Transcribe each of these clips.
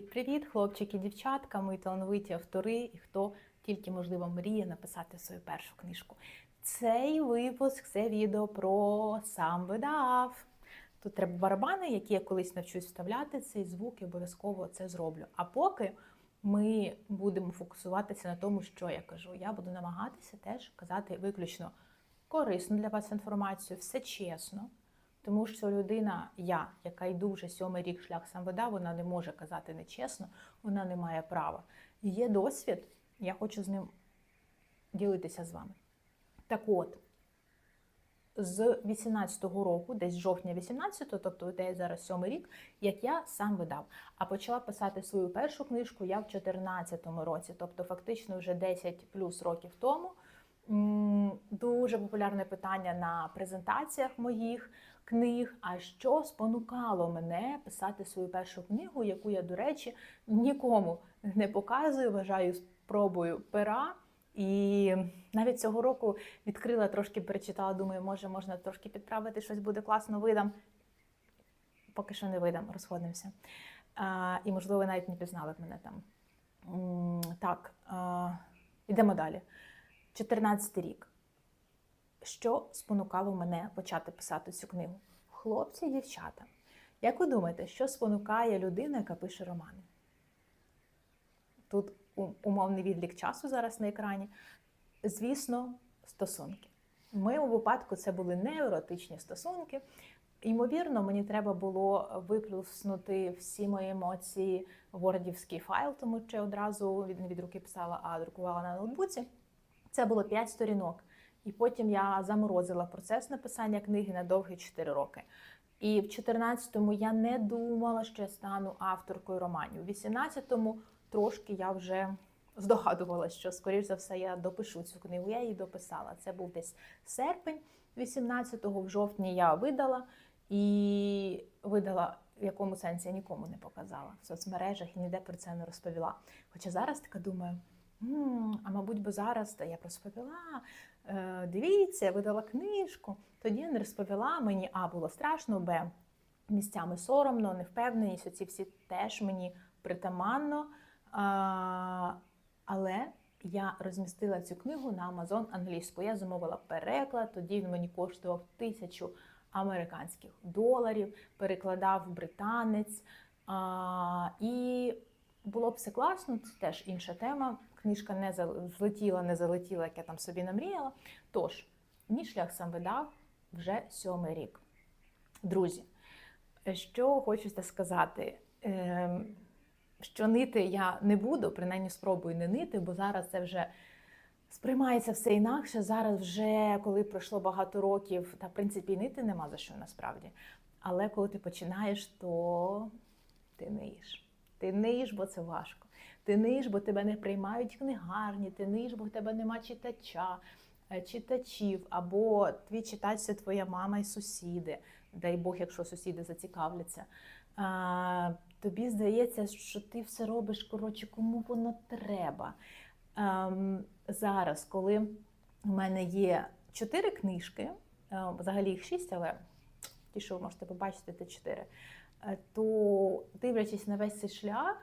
Привіт, хлопчики, дівчатка, мої талановиті автори і хто тільки можливо мріє написати свою першу книжку. Цей випуск це відео про сам видав. Тут треба барабани, які я колись навчусь вставляти цей звук і обов'язково це зроблю. А поки ми будемо фокусуватися на тому, що я кажу. Я буду намагатися теж казати виключно корисну для вас інформацію, все чесно. Тому що людина, я, яка йду вже сьомий рік шлях сам видав, вона не може казати нечесно, вона не має права. Є досвід, я хочу з ним ділитися з вами. Так от, з 18-го року, десь жовтня 18-го, тобто де зараз сьомий рік, як я сам видав. А почала писати свою першу книжку я в 14-му році, тобто фактично вже 10 плюс років тому. Дуже популярне питання на презентаціях моїх книг. А що спонукало мене писати свою першу книгу, яку я, до речі, нікому не показую, вважаю спробою пера. І навіть цього року відкрила трошки перечитала, думаю, може можна трошки підправити, щось буде класно, видам. Поки що не видам, розходимося. А, і, можливо, ви навіть не пізнали б мене там. Так, а, йдемо далі. 14 рік. Що спонукало мене почати писати цю книгу? Хлопці і дівчата. Як ви думаєте, що спонукає людину, яка пише романи? Тут умовний відлік часу зараз на екрані. Звісно, стосунки. В моєму випадку це були не еротичні стосунки. Ймовірно, мені треба було виплюснути всі мої емоції в вордівський файл, тому що я одразу не від руки писала, а друкувала на ноутбуці. Це було 5 сторінок. І потім я заморозила процес написання книги на довгі 4 роки. І в 14-му я не думала, що я стану авторкою романів. У 18-му трошки я вже здогадувалася, що, скоріш за все, я допишу цю книгу. Я її дописала. Це був десь серпень 18-го, в жовтні я видала і видала в якому сенсі я нікому не показала в соцмережах і ніде про це не розповіла. Хоча зараз така думаю. «М, А мабуть, би зараз та я б розповіла. Е, Дивіться, я видала книжку. Тоді не розповіла. Мені А було страшно, Б місцями соромно, невпевненість. Оці всі теж мені притаманно. А, але я розмістила цю книгу на Amazon англійською. Я замовила переклад, тоді він мені коштував тисячу американських доларів, перекладав британець. А, і було б все класно, це теж інша тема. Книжка не злетіла, не залетіла, як я там собі намріяла. Тож, мій шлях сам видав вже сьомий рік. Друзі, що хочеться сказати, Ем, що нити я не буду, принаймні спробую не нити, бо зараз це вже сприймається все інакше. Зараз вже, коли пройшло багато років, та в принципі нити нема за що насправді. Але коли ти починаєш, то ти ниєш. Ти ниєш, бо це важко. Ти ниєш, бо тебе не приймають книгарні, ти ниєш, бо в тебе нема читача, е, читачів, або твій читач це твоя мама і сусіди. Дай Бог, якщо сусіди зацікавляться. А, тобі здається, що ти все робиш, коротше, кому воно треба. Ем, зараз, коли в мене є чотири книжки, е, взагалі їх шість, але ті, що ви можете побачити, це чотири, е, то дивлячись на весь цей шлях,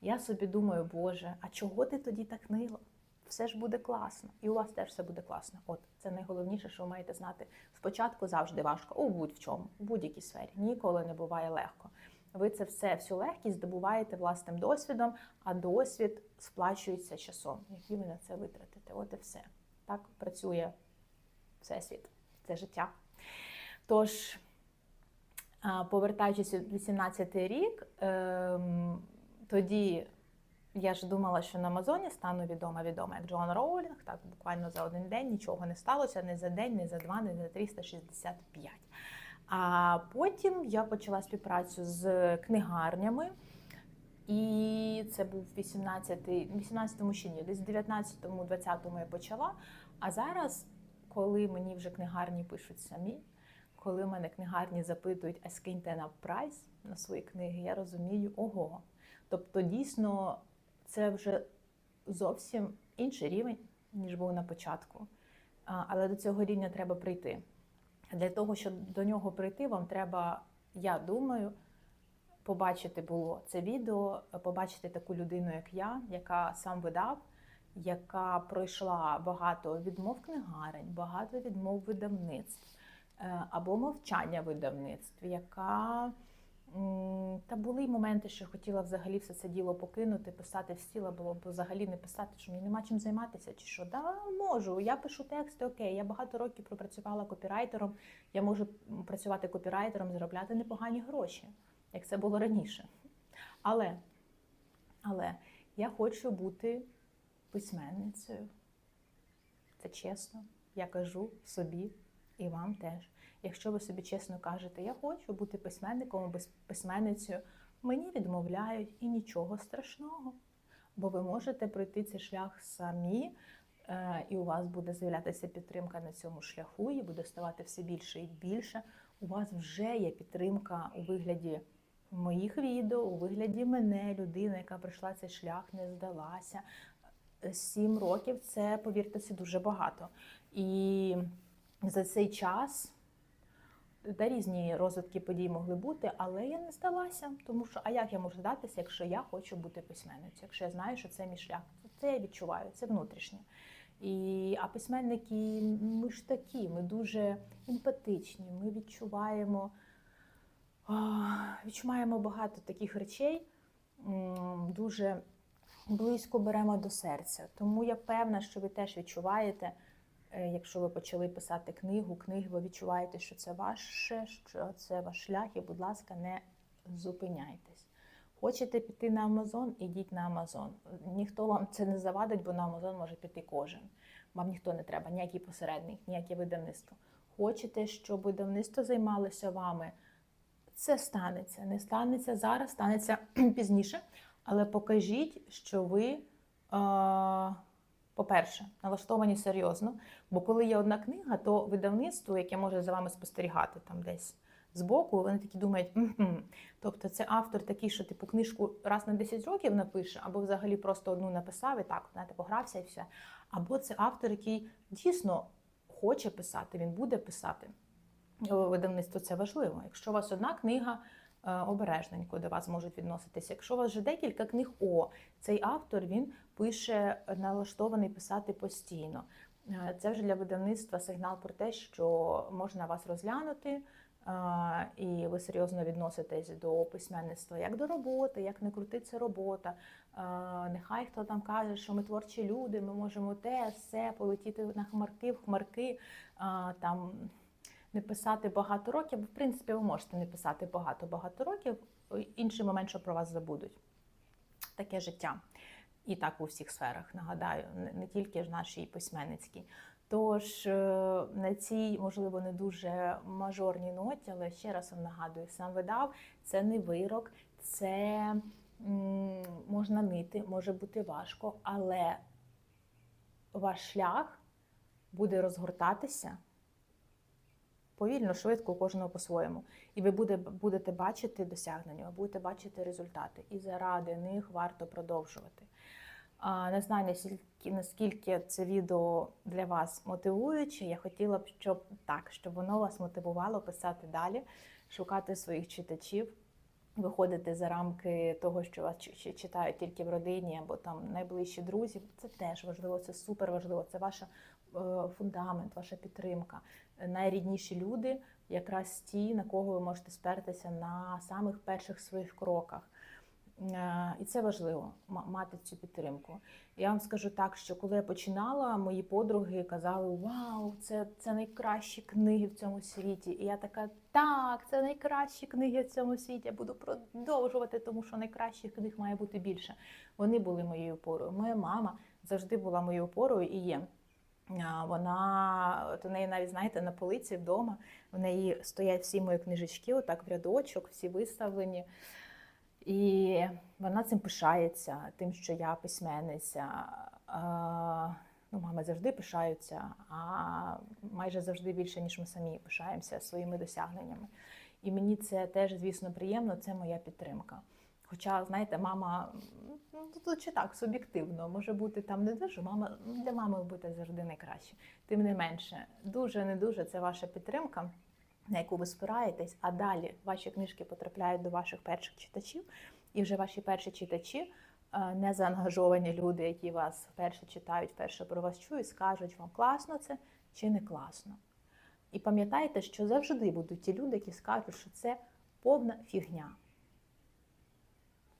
я собі думаю, Боже, а чого ти тоді так нила? Все ж буде класно, і у вас теж все буде класно. От це найголовніше, що ви маєте знати. Спочатку завжди важко, у будь-в чому, в будь-якій сфері. Ніколи не буває легко. Ви це все, всю легкість здобуваєте власним досвідом, а досвід сплачується часом, який ви на це витратите. От і все. Так працює всесвіт, це життя. Тож, повертаючись у 18-й рік, ем, тоді я ж думала, що на Амазоні стану відома відома як Джоан Роулінг. Так буквально за один день нічого не сталося, не за день, не за два, не за 365. А потім я почала співпрацю з книгарнями. І це був 18-й, 18-му ще ні, десь в 19-му, 20-му я почала. А зараз, коли мені вже книгарні пишуть самі, коли мене книгарні запитують, а скиньте на прайс на свої книги, я розумію, ого. Тобто, дійсно, це вже зовсім інший рівень, ніж був на початку. Але до цього рівня треба прийти. Для того, щоб до нього прийти, вам треба, я думаю, побачити було це відео, побачити таку людину, як я, яка сам видав, яка пройшла багато відмов книгарень, багато відмов видавництв е, або мовчання видавництв, яка та були й моменти, що хотіла взагалі все це діло покинути, писати в стіла, було б взагалі не писати, що мені нема чим займатися, чи що да можу. Я пишу тексти, окей. Я багато років пропрацювала копірайтером. Я можу працювати копірайтером, заробляти непогані гроші, як це було раніше. Але, але я хочу бути письменницею. Це чесно. Я кажу собі і вам теж. Якщо ви собі чесно кажете, я хочу бути письменником або письменницею, мені відмовляють і нічого страшного. Бо ви можете пройти цей шлях самі, е, і у вас буде з'являтися підтримка на цьому шляху, і буде ставати все більше і більше. У вас вже є підтримка у вигляді моїх відео, у вигляді мене, людини, яка пройшла цей шлях, не здалася. Сім років це, повірте, це дуже багато. І за цей час та різні розвитки подій могли бути, але я не здалася, тому що а як я можу здатися, якщо я хочу бути письменницею, якщо я знаю, що це мій шлях, це я відчуваю, це внутрішнє. І, А письменники, ми ж такі, ми дуже емпатичні, ми відчуваємо, відчуваємо багато таких речей, дуже близько беремо до серця. Тому я певна, що ви теж відчуваєте. Е, якщо ви почали писати книгу, книги, ви відчуваєте, що це ваше, що це ваш шлях, і, будь ласка, не зупиняйтесь. Хочете піти на Амазон, ідіть на Амазон. Ніхто вам це не завадить, бо на Амазон може піти кожен. Вам ніхто не треба, ніякий посередник, ніяке видавництво. Хочете, щоб видавництво займалося вами? Це станеться. Не станеться зараз, станеться пізніше. Але покажіть, що ви. По-перше, налаштовані серйозно, бо коли є одна книга, то видавництво, яке може за вами спостерігати там десь збоку, вони такі думають, М-м". тобто це автор такий, що типу книжку раз на 10 років напише, або взагалі просто одну написав і так, знаєте, погрався і все. Або це автор, який дійсно хоче писати, він буде писати. Видавництво це важливо. Якщо у вас одна книга. Е, обережненько до вас можуть відноситися. Якщо у вас вже декілька книг, о, цей автор він пише налаштований писати постійно. Е, це вже для видавництва сигнал про те, що можна вас розглянути, е, і ви серйозно відноситесь до письменництва як до роботи, як не крути це робота. Нехай хто там каже, що ми творчі люди, ми можемо те, все полетіти на хмарки, в хмарки там не писати багато років, бо в принципі ви можете не писати багато-багато років, інший момент, що про вас забудуть. Таке життя. І так у всіх сферах, нагадаю, не тільки ж нашій письменницькій. Тож е, на цій, можливо, не дуже мажорній ноті, але ще раз вам нагадую, сам видав це не вирок, це можна нити, може бути важко, але ваш шлях буде розгортатися повільно, швидко, у кожного по-своєму. І ви буде, будете бачити досягнення, ви будете бачити результати. І заради них варто продовжувати. Не знаю, наскільки, це відео для вас мотивуюче. Я хотіла б, щоб так, щоб воно вас мотивувало писати далі, шукати своїх читачів. Виходити за рамки того, що вас читають тільки в родині або там найближчі друзі, це теж важливо, це супер важливо. Це ваша Е, фундамент, ваша підтримка. Найрідніші люди, якраз ті, на кого ви можете спертися на самих перших своїх кроках. Е, і це важливо мати цю підтримку. Я вам скажу так, що коли я починала, мої подруги казали: Вау, це це найкращі книги в цьому світі. І я така, так, це найкращі книги в цьому світі. Я буду продовжувати, тому що найкращих книг має бути більше. Вони були моєю опорою. Моя мама завжди була моєю опорою і є. Вона у неї навіть знаєте на полиці вдома. В неї стоять всі мої книжечки, отак в рядочок, всі виставлені. І вона цим пишається, тим, що я письменниця. Ну, Мами завжди пишаються, а майже завжди більше, ніж ми самі пишаємося своїми досягненнями. І мені це теж, звісно, приємно, це моя підтримка. Хоча, знаєте, мама, ну тут чи так, суб'єктивно, може бути там не дуже, мама для мами буде завжди найкраще. Тим не менше, дуже не дуже це ваша підтримка. на яку ви спираєтесь, а далі ваші книжки потрапляють до ваших перших читачів, і вже ваші перші читачі, е, незаангажовані люди, які вас вперше читають, вперше про вас чують, скажуть вам, класно це чи не класно. І пам'ятайте, що завжди будуть ті люди, які скажуть, що це повна фігня.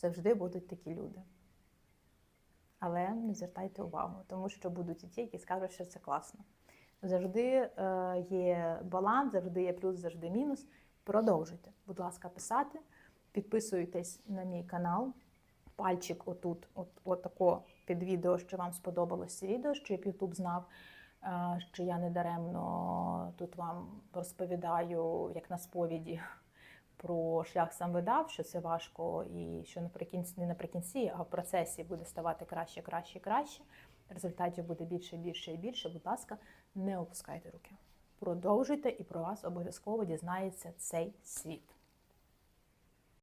Завжди будуть такі люди. Але не звертайте увагу, тому що будуть і ті, які скажуть, що це класно. Завжди е, є баланс, завжди є плюс, завжди мінус. Продовжуйте, будь ласка, писати. Підписуйтесь на мій канал. Пальчик отут, от, от тако під відео, що вам сподобалось це відео, щоб YouTube знав, е, що я не даремно тут вам розповідаю, як на сповіді, про шлях сам видав, що це важко, і що наприкінці не наприкінці, а в процесі буде ставати краще, краще краще. Результатів буде більше, більше і більше. Будь ласка, не опускайте руки. Продовжуйте, і про вас обов'язково дізнається цей світ.